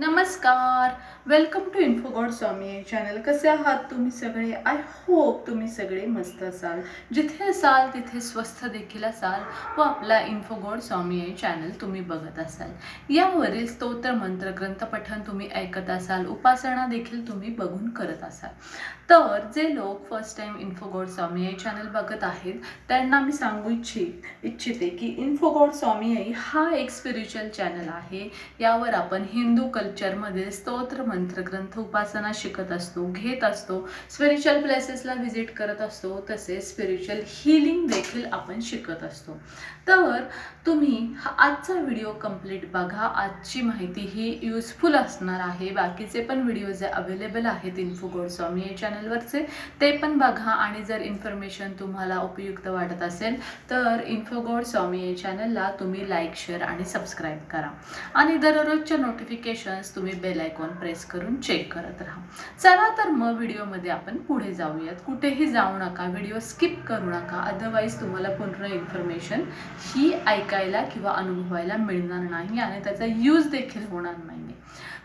नमस्कार. Welcome to Infogod Swamy channel कसे आहात तुम्ही सगळे? आय होप तुम्ही सगळे मस्त असाल. जिथे असाल तिथे स्वस्थ देखील असाल व आपला इन्फोगॉड स्वामी चॅनल तुम्ही बघत असाल. यावरील स्तोत्र मंत्र ग्रंथपठण तुम्ही ऐकत असाल. उपासना देखील तुम्ही बघून करत असाल. तर जे लोक first time Infogod Swamy channel बघत आहेत त्यांना मी सांगू इच्छित इच्छिते की इन्फोगॉड स्वामी हा एक स्पिरिच्युअल चॅनल आहे. यावर आपण हिंदू चर्चमध्ये स्तोत्र मंत्र ग्रंथ उपासना शिकत असतो घेत असतो स्पिरिच्युअल प्लेसेसला व्हिजिट करत असतो तसेच स्पिरिच्युअल हिलिंग देखील आपण शिकत असतो. तर तुम्ही हा आजचा व्हिडिओ कंप्लीट बघा. आजची माहिती ही युजफुल असणार आहे. बाकीचे पण व्हिडिओ जे अवेलेबल आहेत इन्फो स्वामी या चॅनलवरचे ते पण बघा. आणि जर इन्फॉर्मेशन तुम्हाला उपयुक्त वाटत असेल तर इन्फोगोड स्वामी या चॅनलला तुम्ही लाईक शेअर आणि सबस्क्राईब करा. आणि दररोजच्या नोटिफिकेशन नोटिफिकेशन्स तुम्ही बेल आयकॉन प्रेस करून चेक करत राहा. चला तर मग व्हिडिओमध्ये आपण पुढे जाऊयात. कुठेही जाऊ नका व्हिडिओ स्किप करू नका. अदरवाईज तुम्हाला पूर्ण इन्फॉर्मेशन ही ऐकायला किंवा अनुभवायला मिळणार नाही आणि त्याचा यूज देखील होणार नाही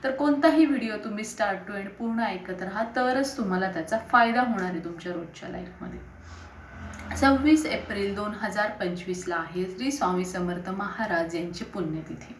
तर कोणताही व्हिडिओ तुम्ही स्टार्ट टू एंड पूर्ण ऐकत राहा तरच तुम्हाला त्याचा फायदा होणार आहे तुमच्या रोजच्या लाईफमध्ये सव्वीस एप्रिल दोन हजार पंचवीसला आहे श्री स्वामी समर्थ महाराज यांची पुण्यतिथी.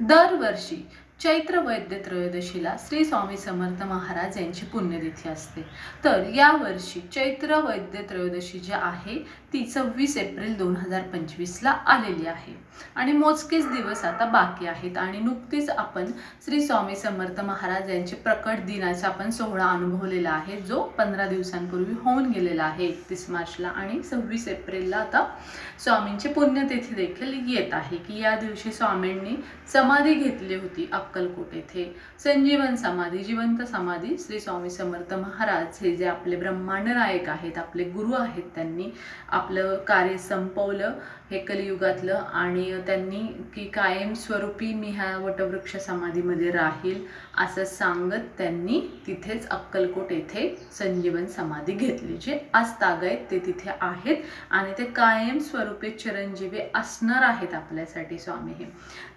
दरवर्षी चैत्र वैद्य त्रयोदशीला श्री स्वामी समर्थ महाराज यांची पुण्यतिथी असते. तर यावर्षी चैत्र वैद्य त्रयोदशी जी आहे ती सव्वीस एप्रिल दोन हजार पंचवीसला आलेली आहे. आणि मोजकेच दिवस आता बाकी आहेत. आणि नुकतीच आपण श्री स्वामी समर्थ महाराज यांचे प्रकट दिनाचा आपण सोहळा अनुभवलेला आहे जो पंधरा दिवसांपूर्वी होऊन गेलेला आहे एकतीस मार्चला. आणि सव्वीस एप्रिलला आता स्वामींची पुण्यतिथी देखील येत आहे की या दिवशी स्वामींनी समाधी घेतली होती अक्कलकोट येथे संजीवन समाधी जिवंत समाधी श्री स्वामी समर्थ महाराज हे जे आपले ब्रह्मांड नायक आहेत आपले गुरु आहेत त्यांनी आपलं कार्य संपवलं हे कलियुगातलं आणि त्यांनी की कायमस्वरूपी मी ह्या वटवृक्ष समाधीमध्ये राहील. असं सांगत त्यांनी तिथेच अक्कलकोट येथे संजीवन समाधी घेतली जे आज तागायत ते तिथे आहेत आणि ते कायमस्वरूपी चिरंजीवी असणार आहेत आपल्यासाठी स्वामी हे.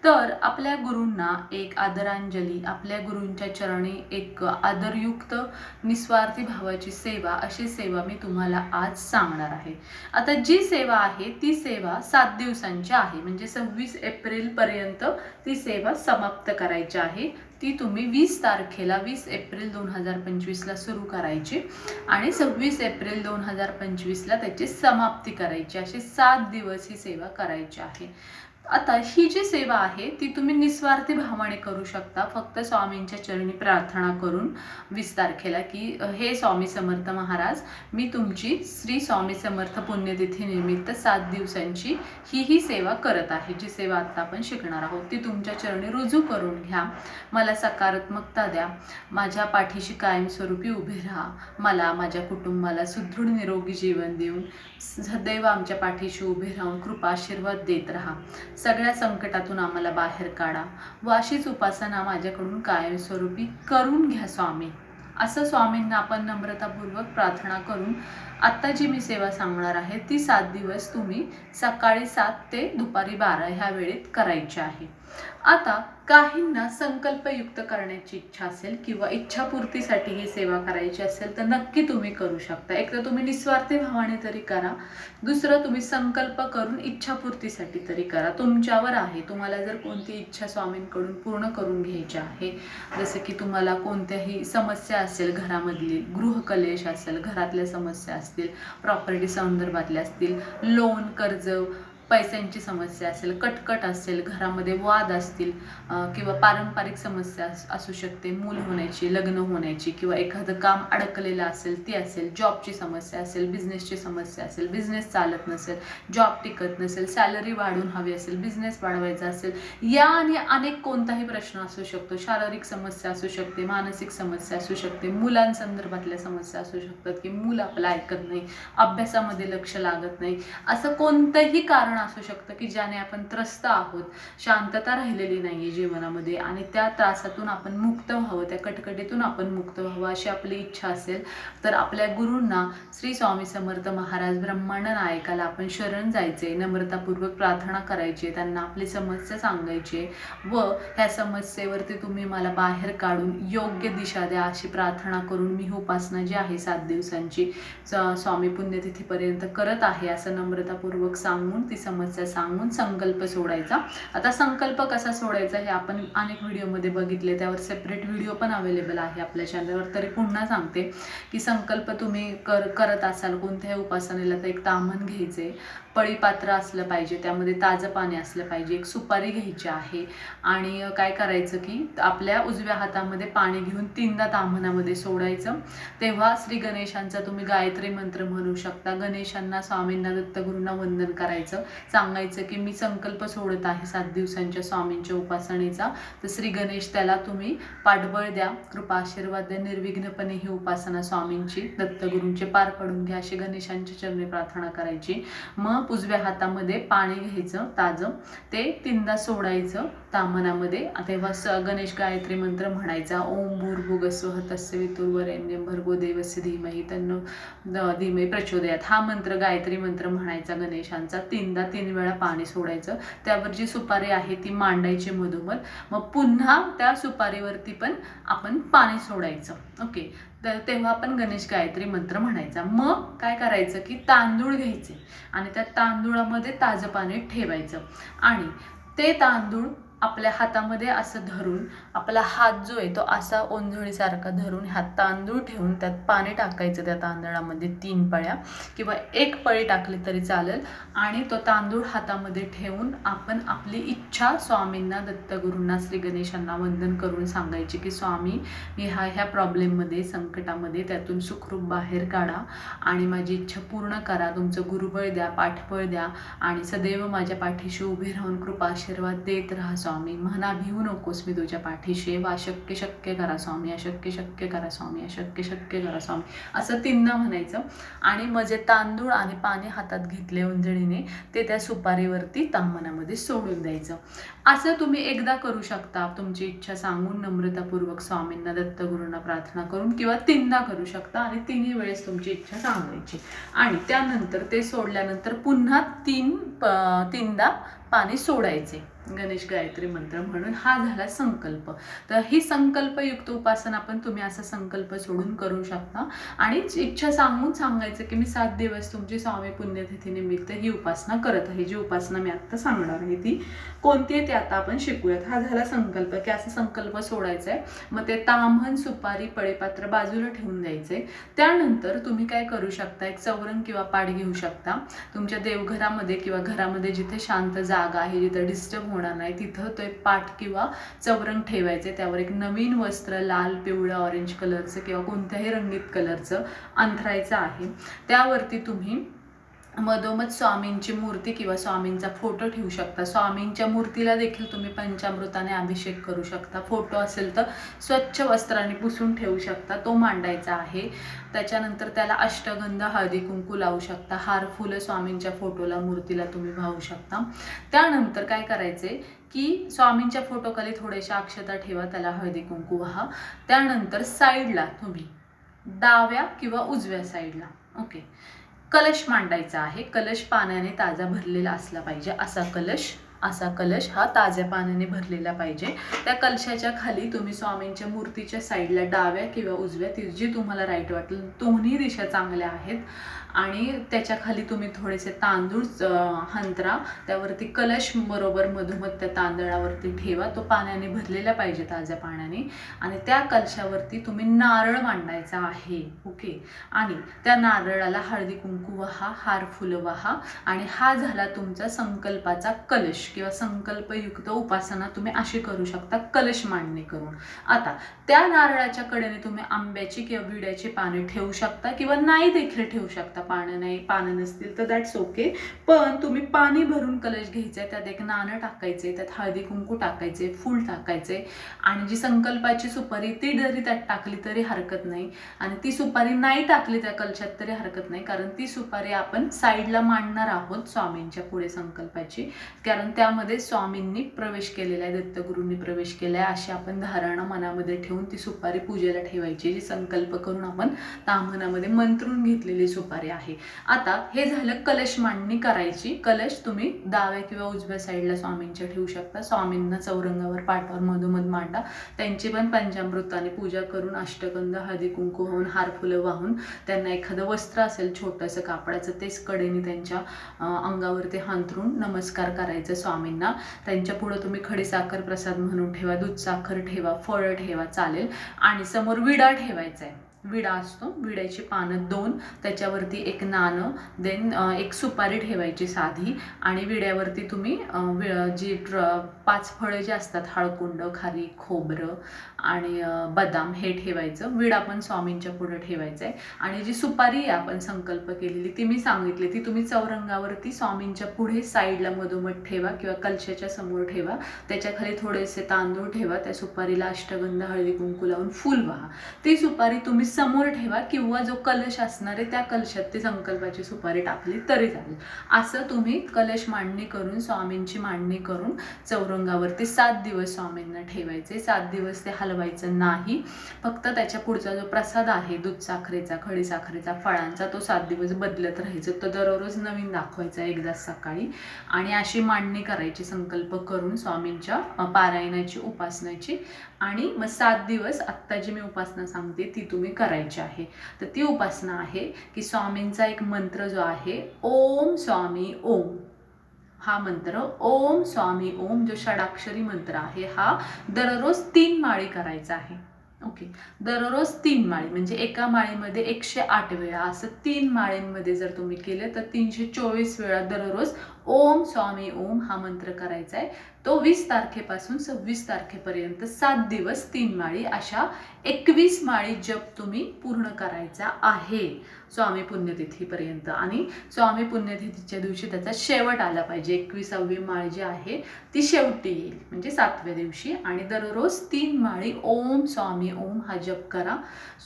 तर आपल्या गुरूंना एक आदरांजली आपल्या गुरूंच्या चरणी एक आदरयुक्त निस्वार्थी भावाची सेवा अशी सेवा मी तुम्हाला आज सांगणार आहे. आता जी सेवा आहे ती सेवा सात दिवसांची आहे. म्हणजे सव्वीस एप्रिल पर्यंत ती सेवा समाप्त करायची आहे. ती तुम्ही वीस तारखेला वीस एप्रिल दोन हजार पंचवीसला सुरू करायची आणि सव्वीस एप्रिल दोन हजार पंचवीसला त्याची समाप्ती करायची. असे सात दिवस ही सेवा करायची आहे. आता ही जी सेवा आहे ती तुम्ही निस्वार्थी भावाने करू शकता. फक्त स्वामींच्या चरणी प्रार्थना करून वीस तारखेला की हे स्वामी समर्थ महाराज मी तुमची श्री स्वामी समर्थ पुण्यतिथी निमित्त सात दिवसांची ही ही सेवा करत आहे. जी सेवा आता आपण शिकणार आहोत ती तुमच्या चरणी रुजू करून घ्या. मला सकारात्मकता द्या. माझ्या पाठीशी कायमस्वरूपी उभे राहा. मला माझ्या कुटुंबाला सुदृढ निरोगी जीवन देऊन सदैव आमच्या पाठीशी उभे राहून कृपा आशीर्वाद देत राहा. सगळ्या संकटातून आम्हाला बाहेर काढा. व अशीच उपासना माझ्याकडून कायमस्वरूपी करून घ्या स्वामी. असं स्वामींना आपण नम्रतापूर्वक प्रार्थना करून आत्ता जी मी सेवा सांगणार आहे ती सात दिवस तुम्ही सकाळी सात ते दुपारी बारा ह्या वेळेत करायची आहे. आता काहींना संकल्पयुक्त करण्याची इच्छा असेल किंवा इच्छापूर्तीसाठी ही सेवा करायची असेल तर नक्की तुम्ही करू शकता. एक तर तुम्ही निस्वार्थी भावाने तरी करा. दुसरं तुम्ही संकल्प करून इच्छापूर्तीसाठी तरी करा. तुमच्यावर आहे. तुम्हाला जर कोणती इच्छा स्वामींकडून पूर्ण करून घ्यायची आहे जसं की तुम्हाला कोणत्याही समस्या असेल घरामधली गृहकलेश असेल घरातल्या समस्या असतील प्रॉपर्टी संदर्भातल्या असतील लोन कर्ज पैशांची समस्या असेल कटकट असेल घरामध्ये वाद असतील किंवा पारंपरिक समस्या अस- असू शकते मूल होण्याची लग्न होण्याची किंवा एखादं काम अडकलेलं असेल ती असेल जॉबची समस्या असेल बिझनेसची समस्या असेल बिझनेस चालत नसेल जॉब टिकत नसेल सॅलरी वाढून हवी असेल बिझनेस वाढवायचा असेल या आणि अनेक कोणताही प्रश्न असू शकतो. शारीरिक समस्या असू शकते मानसिक समस्या असू शकते मुलांसंदर्भातल्या समस्या असू शकतात की मूल आपलं ऐकत नाही अभ्यासामध्ये लक्ष लागत नाही असं कोणतंही कारण असू शकतं की ज्याने आपण त्रस्त आहोत शांतता राहिलेली नाही आहे जीवनामध्ये आणि त्या त्रासातून आपण मुक्त व्हावं त्या कटकटीतून आपण मुक्त व्हावं अशी आपली इच्छा असेल तर आपल्या गुरूंना श्री स्वामी समर्थ महाराज ब्रह्मांड नायकाला आपण शरण जायचे नम्रतापूर्वक प्रार्थना करायची त्यांना आपली समस्या सांगायची व ह्या समस्येवरती तुम्ही मला बाहेर काढून योग्य दिशा द्या अशी प्रार्थना करून मी उपासना जी आहे सात दिवसांची स्वामी पुण्यतिथीपर्यंत करत आहे असं नम्रतापूर्वक सांगून ती समस्या सांगून संकल्प सोडायचा. आता संकल्प कसा सोडायचा हे आपण अनेक व्हिडिओमध्ये बघितले. त्यावर सेपरेट व्हिडिओ पण अवेलेबल आहे आपल्या चॅनलवर तरी पुन्हा सांगते की संकल्प तुम्ही कर करत असाल कोणत्याही उपासनेला तर एक तामण घ्यायचे पळीपात्र असलं पाहिजे त्यामध्ये ताजं पाणी असलं पाहिजे एक सुपारी घ्यायची आहे. आणि काय करायचं की आपल्या उजव्या हातामध्ये पाणी घेऊन तीनदा ताम्हणामध्ये सोडायचं. तेव्हा श्री गणेशांचा तुम्ही गायत्री मंत्र म्हणू शकता. गणेशांना स्वामींना दत्तगुरूंना वंदन करायचं. सांगायचं की मी संकल्प सोडत आहे सात दिवसांच्या स्वामींच्या उपासनेचा. तर श्री गणेश त्याला तुम्ही पाठबळ द्या. कृपा आशीर्वाद द्या. निर्विघ्नपणे ही उपासना स्वामींची दत्तगुरूंचे पार पडून घ्या अशी गणेशांच्या चरणी प्रार्थना करायची. मग उजव्या हातामध्ये पाणी घ्यायचं ताजं. ते तीनदा सोडायचं तामनामध्ये. तेव्हा स गणेश गायत्री मंत्र म्हणायचा ओम भूर्भुगस्व हतस्य तस्य भर्गो देवस्य धीमही त्यांना द- प्रचोदयात. हा मंत्र गायत्री मंत्र म्हणायचा गणेशांचा. तीनदा तीन वेळा पाणी सोडायचं. त्यावर जी सुपारी आहे ती मांडायची मधोमध. मग पुन्हा त्या सुपारीवरती पण आपण पाणी सोडायचं. ओके. तर तेव्हा आपण गणेश गायत्री मंत्र म्हणायचा. मग काय करायचं की तांदूळ घ्यायचे आणि त्या तांदूळामध्ये ताजं पाणी ठेवायचं. आणि ते तांदूळ आपल्या हातामध्ये असं धरून आपला हात जो आहे तो असा ओंजळीसारखा धरून ह्या तांदूळ ठेवून त्यात पाणी टाकायचं त्या तांदळामध्ये तीन पळ्या किंवा एक पळी टाकली तरी चालेल आणि तो तांदूळ हातामध्ये ठेवून आपण आपली इच्छा स्वामींना दत्तगुरूंना श्री गणेशांना वंदन करून सांगायची की स्वामी मी ह्या ह्या प्रॉब्लेममध्ये संकटामध्ये त्यातून सुखरूप बाहेर काढा आणि माझी इच्छा पूर्ण करा. तुमचं गुरुबळ द्या पाठबळ द्या आणि सदैव माझ्या पाठीशी उभे राहून कृपा आशीर्वाद देत राहा स्वामी. म्हणा भिवू नकोस मी तुझ्या पाठीशी. वा शक्य शक्य करा स्वामी. अशक्य शक्य करा स्वामी. अशक्य शक्य करा स्वामी. असं तीनदा म्हणायचं. आणि म्हणजे तांदूळ आणि पाणी हातात घेतले उंजळीने ते त्या सुपारीवरती तांबणामध्ये सोडून द्यायचं. असं तुम्ही एकदा करू शकता. तुमची इच्छा सांगून नम्रतापूर्वक स्वामींना दत्तगुरूंना प्रार्थना करून किंवा तीनदा करू शकता आणि तिन्ही वेळेस तुमची इच्छा सांगायची. आणि त्यानंतर ते सोडल्यानंतर पुन्हा तीन प- तीनदा पाणी सोडायचे गणेश गायत्री मंत्र म्हणून हा झाला संकल्प. तर ही संकल्पयुक्त उपासना पण तुम्ही असा संकल्प सोडून करू शकता. आणि इच्छा सांगून सांगायचं की मी सात दिवस तुमची स्वामी पुण्यतिथी निमित्त ही उपासना करत आहे. जी उपासना मी आत्ता सांगणार आहे ती कोणती आहे ते आता आपण शिकूयात. हा झाला संकल्प की असा संकल्प सोडायचा आहे मग ते ताम्हण सुपारी पळेपात्र बाजूला ठेवून द्यायचे. त्यानंतर तुम्ही काय करू शकता? एक चौरंग किंवा पाठ घेऊ शकता. तुमच्या देवघरामध्ये किंवा घरामध्ये जिथे शांत जागा आहे जिथं डिस्टर्ब होणार नाही तिथं ते पाठ किंवा चौरंग ठेवायचे. त्यावर एक नवीन वस्त्र लाल पिवळं ऑरेंज कलरचं किंवा कोणत्याही रंगीत कलरचं अंथरायचं आहे. त्यावरती तुम्ही मधोमध स्वामींची मूर्ती किंवा स्वामींचा फोटो ठेवू शकता. स्वामींच्या मूर्तीला देखील तुम्ही पंचामृताने अभिषेक करू शकता. फोटो असेल तर स्वच्छ वस्त्राने पुसून ठेवू शकता. तो मांडायचा आहे. त्याच्यानंतर त्याला अष्टगंध हळदी कुंकू लावू शकता. हार फुलं स्वामींच्या फोटोला मूर्तीला तुम्ही वाहू शकता. त्यानंतर काय करायचे की स्वामींच्या फोटोखाली थोड्याशा अक्षता ठेवा. त्याला हळदी कुंकू व्हा. त्यानंतर साईडला तुम्ही डाव्या किंवा उजव्या साईडला ओके कलश मांडायचा आहे. कलश पाण्याने ताजा भरलेला असला पाहिजे असा कलश असा कलश हा ताज्या पाण्याने भरलेला पाहिजे. त्या कलशाच्या खाली तुम्ही स्वामींच्या मूर्तीच्या साईडला डाव्या किंवा उजव्या ती जी तुम्हाला राईट वाटेल दोन्ही दिशा चांगल्या आहेत. आणि त्याच्याखाली तुम्ही थोडेसे तांदूळ हंतरा त्यावरती कलश बरोबर मधोमध त्या तांदळावरती ठेवा. तो पाण्याने भरलेला पाहिजे ताज्या पाण्याने. आणि त्या कलशावरती तुम्ही नारळ मांडायचा आहे. ओके? आणि त्या नारळाला हळदी कुंकू वहा हार फुलं वहा. आणि हा झाला तुमचा संकल्पाचा कलश. किंवा संकल्पयुक्त उपासना तुम्ही अशी करू शकता कलश मांडणी करून. आता त्या नारळाच्या कडेने तुम्ही आंब्याची किंवा विड्याची पाने ठेवू शकता किंवा नाही देखील ठेवू शकता. पानं नाही पानं नसतील तर दॅट्स ओके पण तुम्ही पाणी भरून कलश घ्यायचंय त्यात एक नाणं टाकायचे त्यात हळदी कुंकू टाकायचे फूल टाकायचे आणि जी संकल्पाची सुपारी ती जरी त्यात टाकली तरी हरकत नाही. आणि ती सुपारी नाही टाकली त्या कलशात तरी हरकत नाही कारण ती सुपारी आपण साईडला मांडणार आहोत स्वामींच्या पुढे संकल्पाची. कारण त्यामध्ये स्वामींनी प्रवेश केलेला आहे दत्तगुरूंनी प्रवेश केला आहे अशी आपण धारणा मनामध्ये ठेवून ती सुपारी पूजेला ठेवायची. जी संकल्प करून आपण तामनामध्ये मंत्रून घेतलेली सुपारी आहे. आता हे झालं कलश मांडणी करायची. कलश तुम्ही डाव्या किंवा उजव्या साईडला स्वामींच्या ठेवू शकता. स्वामींना चौरंगावर पाठवर मधोमध मांडा. त्यांची पण पंचामृताने पूजा करून अष्टगंध हळदी कुंकू होऊन हार फुलं वाहून त्यांना एखादं वस्त्र असेल छोटंसं कापडाचं तेच कडेने त्यांच्या अंगावरती हांथरून नमस्कार करायचं. स्वामींना. त्यांच्या पुढं तुम्ही खडीसाखर प्रसाद म्हणून ठेवा दूध साखर ठेवा फळं ठेवा चालेल. आणि समोर विडा ठेवायचा आहे विडा असतो. विड्याची पानं दोन त्याच्यावरती एक नाणं देन एक सुपारी ठेवायची साधी आणि विड्यावरती तुम्ही वि- जी ड्र पाच फळं जी असतात हळकुंड खारी खोबरं आणि बदाम हे ठेवायचं. विडा पण स्वामींच्या पुढं ठेवायचं आहे. आणि जी सुपारी आहे आपण संकल्प केलेली ती मी सांगितली ती तुम्ही चौरंगावरती स्वामींच्या पुढे साईडला मधोमध ठेवा किंवा कलशाच्या समोर ठेवा. त्याच्याखाली थोडेसे तांदूळ ठेवा त्या सुपारीला अष्टगंध हळदी कुंकू लावून फुल व्हा. ती सुपारी तुम्ही समोर ठेवा किंवा जो कलश असणार आहे त्या कलशात ती संकल्पाची सुपारी टाकली तरी चालेल. असं तुम्ही कलश मांडणी करून स्वामींची मांडणी करून चौरंगावरती सात दिवस स्वामींना ठेवायचे. सात दिवस ते हलवायचं नाही. फक्त त्याच्या पुढचा जो प्रसाद आहे दूध साखरेचा खडी साखरेचा फळांचा तो सात दिवस बदलत राहायचा. तो दररोज नवीन दाखवायचा एकदा सकाळी. आणि अशी मांडणी करायची संकल्प करून स्वामींच्या पारायणाची उपासनाची. आणि मग सात दिवस आत्ता जी मी उपासना सांगते ती तुम्ही करायची आहे. तर ती उपासना आहे की स्वामींचा एक मंत्र जो आहे ओम स्वामी ओम. हा मंत्र ओम स्वामी ओम जो षडाक्षरी मंत्र आहे हा दररोज तीन माळी करायचा आहे. ओके. दररोज तीन माळी म्हणजे एका माळीमध्ये एकशे आठ वेळा असं तीन माळींमध्ये जर तुम्ही केलं तर तीनशे चोवीस वेळा दररोज ओम स्वामी ओम हा मंत्र करायचा आहे. तो वीस तारखेपासून सव्वीस तारखेपर्यंत सात दिवस तीन माळी अशा एकवीस माळी जप तुम्ही पूर्ण करायचा आहे. स्वामी पुण्यतिथीपर्यंत. आणि स्वामी पुण्यतिथीच्या दिवशी त्याचा शेवट आला पाहिजे. एकविसावी माळ जी आहे ती शेवटी येईल. म्हणजे सातव्या दिवशी. आणि दररोज तीन माळी ओम स्वामी ओम हा जप करा.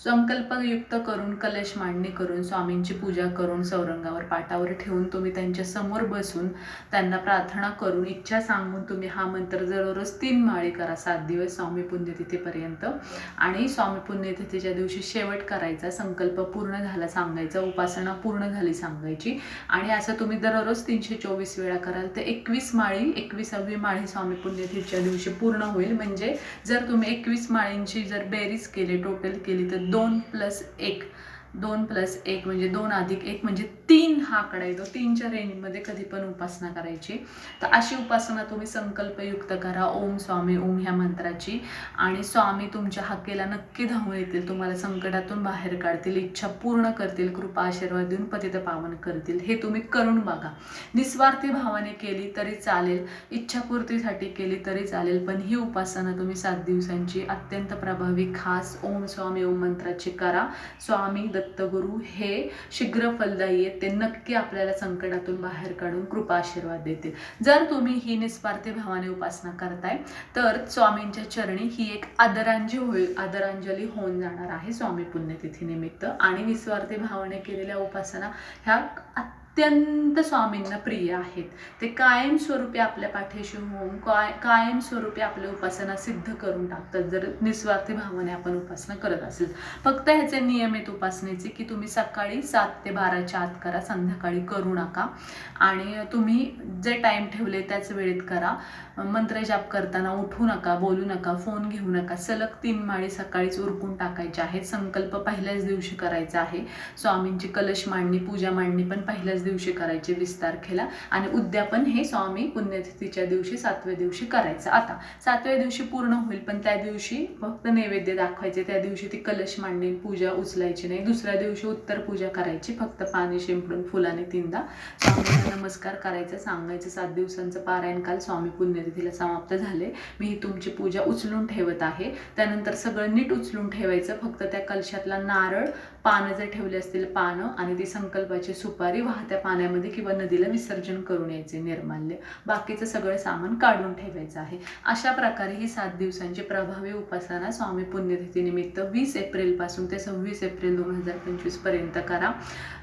संकल्पयुक्त करून कलश मांडणी करून स्वामींची पूजा करून सौरंगावर पाटावर ठेवून तुम्ही त्यांच्यासमोर बसून त्यांना प्रार्थना करून इच्छा सांगून तुम्ही म्हणजे हा मंत्र दररोज तीन माळी करा सात दिवस स्वामी पुण्यतिथीपर्यंत. आणि स्वामी पुण्यतिथीच्या दिवशी शेवट करायचा संकल्प पूर्ण झाला सांगायचा उपासना पूर्ण झाली सांगायची. आणि असं तुम्ही दररोज तीनशे चोवीस वेळा कराल तर एकवीस माळी एकविसावी माळी स्वामी पुण्यतिथीच्या दिवशी पूर्ण होईल. म्हणजे जर तुम्ही एकवीस माळींची जर बेरीज केली टोटल केली तर दोन प्लस एक दोन प्लस एक म्हणजे दोन अधिक एक म्हणजे तीन हा आकडा येतो. तीनच्या रेंजमध्ये कधी पण उपासना करायची. तर अशी उपासना तुम्ही संकल्पयुक्त करा. ओम स्वामी ओम ह्या मंत्राची. आणि स्वामी तुमच्या हाकेला नक्की धावून येतील. तुम्हाला संकटातून बाहेर काढतील. इच्छा पूर्ण करतील. कृपा आशीर्वाद देऊन पतित पावन करतील. हे तुम्ही करून बघा. निस्वार्थी भावाने केली तरी चालेल. इच्छापूर्तीसाठी केली तरी चालेल. पण ही उपासना तुम्ही सात दिवसांची अत्यंत प्रभावी खास ओम स्वामी ओम मंत्राची करा. स्वामी दत्तगुरू हे शीघ्र फलदायी आहेत. ते नक्की आपल्याला संकटातून बाहेर काढून कृपा आशीर्वाद देतील. जर तुम्ही ही निस्वार्थी भावाने उपासना करताय तर स्वामींच्या चरणी ही एक आदरांजली होईल आदरांजली होऊन जाणार आहे स्वामी पुण्यतिथी निमित्त. आणि निस्वार्थी भावाने केलेल्या उपासना ह्या अत्यंत स्वामींना प्रिय आहेत. ते कायमस्वरूपी आपल्या पाठीशी होऊन काय कायमस्वरूपी आपली उपासना सिद्ध करून टाकतात. जर निस्वार्थी भावाने आपण उपासना करत असेल. फक्त ह्याचे नियमित उपासनेचे की तुम्ही सकाळी सात ते बाराच्या आत करा संध्याकाळी करू नका. आणि तुम्ही जे टाईम ठेवले त्याच वेळेत करा. मंत्रजाप करताना उठू नका बोलू नका फोन घेऊ नका. सलग तीन माळी सकाळीच उरकून टाकायचे आहेत. संकल्प पहिल्याच दिवशी करायचा आहे. स्वामींची कलश मांडणी पूजा मांडणी पण पहिल्याच दिवशी करायची वीस तारखेला आणि उद्यापन हे स्वामी पुण्यतिथीच्या दिवशी सातव्या दिवशी करायचं. आता सातव्या दिवशी पूर्ण होईल पण त्या दिवशी फक्त नैवेद्य दाखवायचे. त्या दिवशी ती कलश मांडणी पूजा उचलायची नाही. दुसऱ्या दिवशी उत्तर पूजा करायची. फक्त पाणी शिंपडून फुलाने तीनदा. स्वामींना नमस्कार करायचा सांगायचं सात दिवसांचं पारायण काल स्वामी पुण्यतिथीला समाप्त झाले. मी ही तुमची पूजा उचलून ठेवत आहे. त्यानंतर सगळं नीट उचलून ठेवायचं. फक्त त्या कलशातला नारळ पानं जर ठेवले असतील पानं आणि ती संकल्पाची सुपारी वाहत्या पाण्यामध्ये किंवा नदीला विसर्जन करून यायचे निर्माल्य. बाकीचं सगळं सामान काढून ठेवायचं आहे. अशा प्रकारे ही सात दिवसांची प्रभावी उपासना स्वामी पुण्यतिथीनिमित्त वीस एप्रिलपासून ते सव्वीस एप्रिल दोन हजार पंचवीसपर्यंत करा.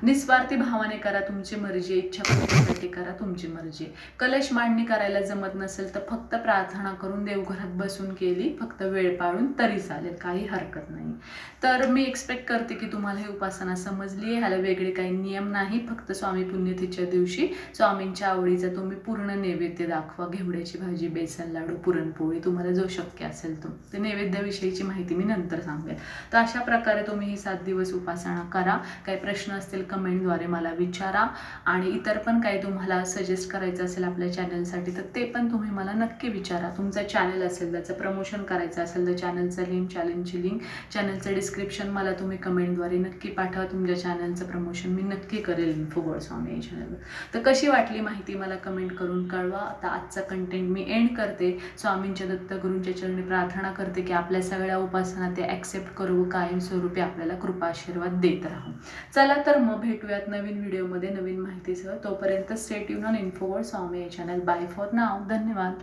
निस्वार्थी भावाने करा तुमची मर्जी इच्छा पूर्तीसाठी करा तुमची मर्जी. कलश मांडणी करायला जमत नसेल तर फक्त प्रार्थना करून देवघरात बसून केली फक्त वेळ पाळून तरी चालेल काही हरकत नाही. तर मी एक्सपेक्ट करते की तुम्हाला ही उपासना समजली आहे. ह्याला वेगळे काही नियम नाही फक्त स्वामी पुण्यतिथीच्या दिवशी स्वामींच्या आवडीचा तुम्ही पूर्ण नैवेद्य दाखवा. घेवड्याची भाजी बेसन लाडू पुरणपोळी तुम्हाला जो शक्य असेल तो. ते नैवेद्याविषयीची माहिती मी नंतर सांगेल. तर अशा प्रकारे तुम्ही ही सात दिवस उपासना करा. काही प्रश्न असतील कमेंटद्वारे मला विचारा. आणि इतर पण काही तुम्हाला सजेस्ट करायचं असेल आपल्या चॅनलसाठी तर ते पण तुम्ही मला नक्की विचारा. तुमचा चॅनल असेल त्याचं प्रमोशन करायचं असेल तर चॅनलचं लिंक चॅनलची लिंक चॅनलचं डिस्क्रिप्शन मला तुम्ही कमेंटद्वारे नक्की पाठवा तुमच्या चॅनलचं प्रमोशन मी नक्की करेल इन्फोगोड स्वामी या चॅनलवर तर कशी वाटली माहिती मला कमेंट करून कळवा. आता आजचा कंटेंट मी एंड करते. स्वामींच्या दत्तगुरूंच्या चरणी प्रार्थना करते की आपल्या सगळ्या उपासना ते ॲक्सेप्ट करू. कायमस्वरूपी आपल्याला कृपा आशीर्वाद देत राहू. चला तर मग भेटूयात नवीन व्हिडिओमध्ये नवीन माहितीसह. तोपर्यंत स्टेट युन ऑन इन्फोवर्ड स्वामी या चॅनल बाय फॉर नाव धन्यवाद.